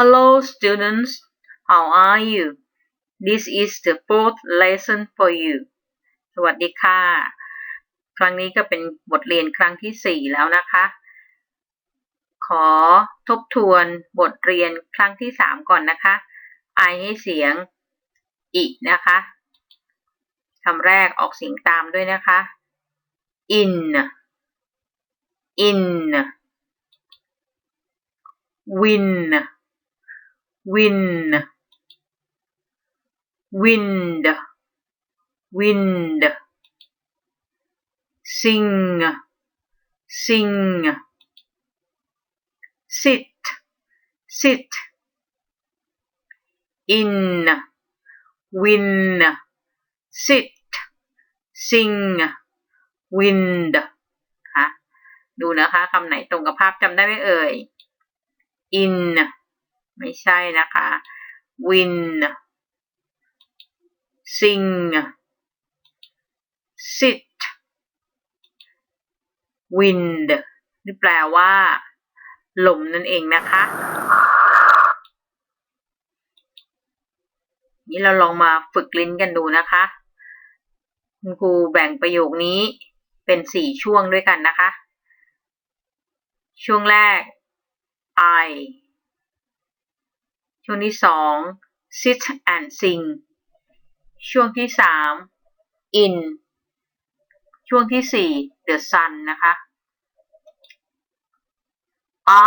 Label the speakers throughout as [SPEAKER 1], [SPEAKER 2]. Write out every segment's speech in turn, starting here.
[SPEAKER 1] Hello students how are you this is the fourth lesson for you สวัสดีค่ะ ครั้งนี้ก็เป็นบทเรียนครั้งที่สี่แล้วนะคะ ขอทบทวนบทเรียนครั้งที่สามก่อนนะคะ ไอให้เสียงอีนะคะคำแรกออกเสียงตามด้วยนะคะ in in win wind wind wind sing sing sit sit in win sit sing wind ค่ะดูนะคะคำไหนตรงกับภาพจำได้ไหมเอ่ย in ไม่ใช่นะคะ win sing sit wind นี่แปลว่า ลมนั่นเองนะคะ นี่เราลองมาฝึกลิ้นกันดูนะคะ คุณครูแบ่งประโยคนี้เป็นสี่ช่วงด้วยกันนะคะ ช่วงแรก I ช่วงที่สอง sit and sing ช่วงที่สาม in ช่วงที่สี่ the sun นะคะ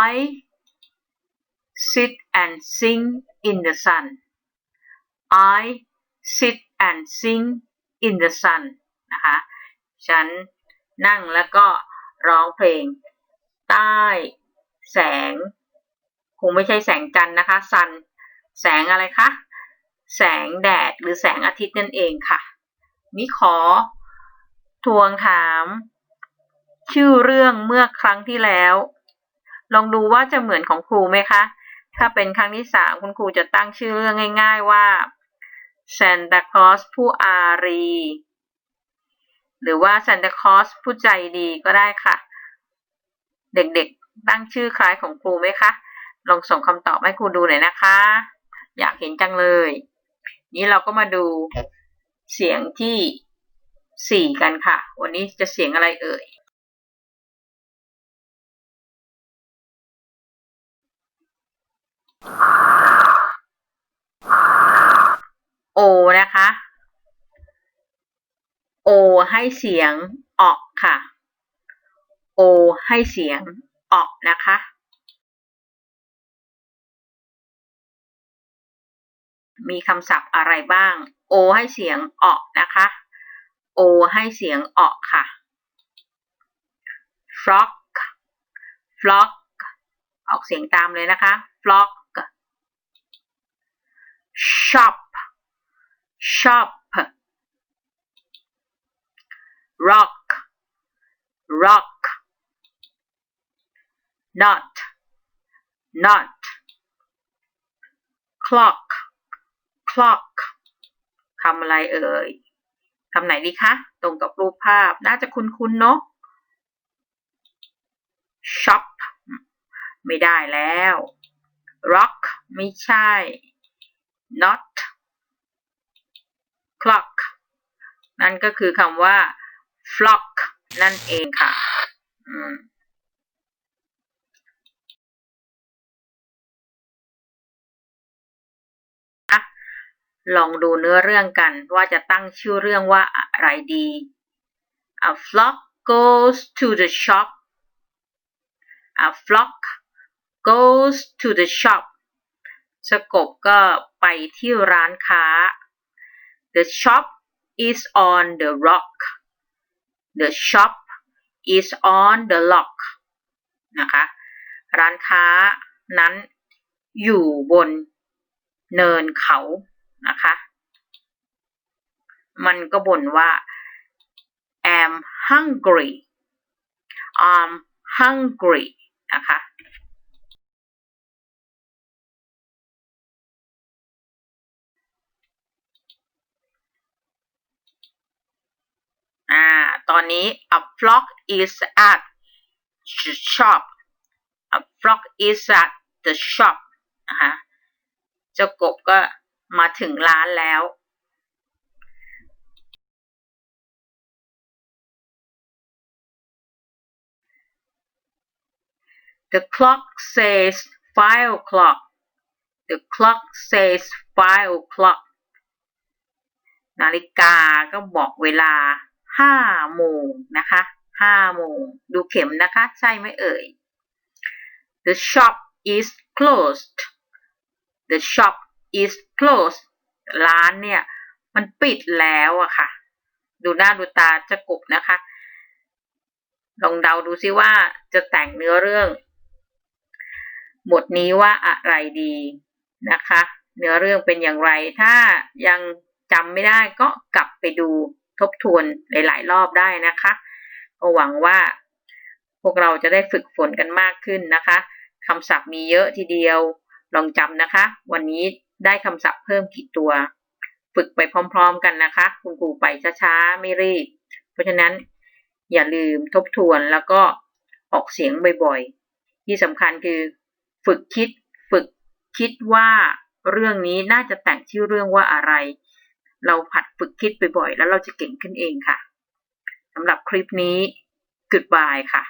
[SPEAKER 1] I sit and sing in the sun I sit and sing in the sun นะคะ ฉันนั่งแล้วก็ร้องเพลง ใต้แสง คงไม่ใช่แสงจันทร์นะคะซัน แสงอะไรคะ แสงแดดหรือแสงอาทิตย์นั่นเองค่ะ นี่ขอทวงถาม ชื่อเรื่องเมื่อครั้งที่แล้ว ลองดูว่าจะเหมือนของครูไหมคะ ถ้าเป็นครั้งที่สามคุณครูจะตั้งชื่อเรื่องง่าย ๆว่า Santa Claus ผู้อารี หรือว่า Santa Claus ผู้ใจดีก็ได้ค่ะ เด็กๆตั้งชื่อคล้ายของครูไหมคะ ลองส่งคำตอบให้ครูดูหน่อยนะคะ อยากเห็นจังเลย นี้เราก็มาดูเสียงที่สี่กันค่ะ วันนี้จะเสียงอะไรเอ่ย โอนะคะ โอให้เสียงออกค่ะ โอให้เสียงออกนะคะ มีคำศัพท์อะไรบ้าง โอ ให้เสียงออกนะคะ โอ ให้เสียงออกค่ะ flock flock ออกเสียงตามเลยนะคะ flock shop shop rock rock not not clock clock คำอะไรเอ่ยคำไหนดีคะ ตรงกับรูปภาพ น่าจะคุ้นๆเนาะ shop ไม่ได้แล้ว rock ไม่ใช่ not clock นั่นก็คือคำว่า flock นั่นเองค่ะ ลองดูเนื้อเรื่องกันว่าจะตั้งชื่อเรื่องว่าอะไรดี A flock goes to the shop A flock goes to the shop สกบก็ไปที่ร้านค้า The shop is on the rock The shop is on the lock นะคะ ร้านค้านั้นอยู่บนเนินเขา นะคะ มันก็บ่นว่า am hungry I'm hungry นะคะอ่า ตอนนี้ a flock is at shop a flock is at the shop นะคะ เจ้ากบก็ ถึงร้านแล้ว The clock says five o'clock. The clock says five o'clock. นาฬิกาก็บอกเวลาห้าโมงนะคะห้าโมงดูเข็มนะคะ ใช่ไหมเอ่ย The shop is closed. The shop is closed. ร้านเนี่ย มันปิดแล้วอะค่ะ ดูหน้าดูตาจะกบนะคะ ลองเดาดูซิว่าจะแต่งเนื้อเรื่อง บทนี้ว่าอะไรดีนะคะ เนื้อเรื่องเป็นอย่างไร ถ้ายังจำไม่ได้ก็กลับไปดูทบทวนหลาย ๆ รอบได้นะคะก็หวังว่าพวกเราจะได้ฝึกฝนกันมากขึ้นนะคะคำศัพท์มีเยอะทีเดียวลองจำนะคะ วันนี้ ได้คำศัพท์เพิ่มกี่ตัว ฝึกไปพร้อมๆกันนะคะ คุณครูไปช้าๆ ไม่รีบ เพราะฉะนั้นอย่าลืมทบทวนแล้วก็ออกเสียงบ่อยๆ ที่สำคัญคือ ฝึกคิด ฝึกคิดว่าเรื่องนี้น่าจะแต่งชื่อเรื่องว่าอะไร เราผัดฝึกคิดบ่อยๆ แล้วเราจะเก่งขึ้นเองค่ะสำหรับคลิปนี้ Goodbye ค่ะ